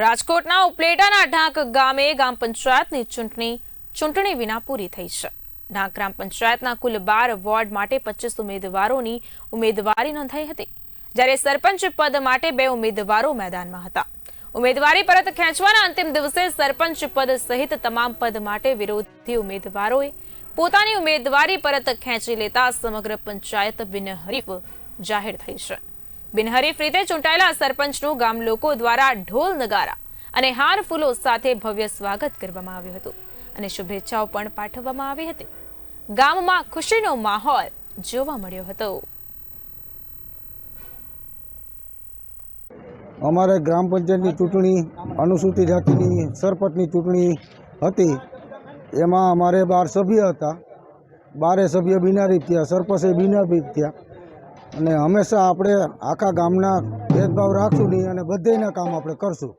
રાજકોટના ઉપલેટાના ઢાંક ગામે ગ્રામ પંચાયતની ચૂંટણી ચૂંટણી વિના પૂરી થઈ છે. ઢાંક ગ્રામ પંચાયતના કુલ બાર વોર્ડ માટે પચીસ ઉમેદવારોની ઉમેદવારી નોંધાઈ હતી. જ્યારે સરપંચ પદ માટે બે ઉમેદવારો મેદાનમાં હતા. ઉમેદવારી પરત ખેંચવાના અંતિમ દિવસે સરપંચ પદ સહિત તમામ પદ માટે વિરોધી ઉમેદવારોએ પોતાની ઉમેદવારી પરત ખેંચી લેતા સમગ્ર પંચાયત બિનહરીફ જાહેર થઈ છે. બિનહરીફ રીતે ચૂંટાયેલા સરપંચનું ગામ લોકો દ્વારા ઢોલ નગારા અને હાર ફૂલો સાથે ભવ્ય સ્વાગત કરવામાં આવ્યું હતું અને શુભેચ્છાઓ પણ પાઠવવામાં આવી હતી. ગામમાં ખુશીનો માહોલ જોવા મળ્યો હતો. અમારે ગ્રામ પંચાયતની ચૂંટણી, અનુસૂચિત જાતિની સરપંચની ચૂંટણી હતી. એમાં અમારે બાર સભ્ય હતા. બારે સભ્ય બિનારી થયા સરપંચે બિનારી થયા અને હંમેશા આપણે આખા ગામના ભેદભાવ રાખશું નહીં અને બધેના કામ આપણે કરશું.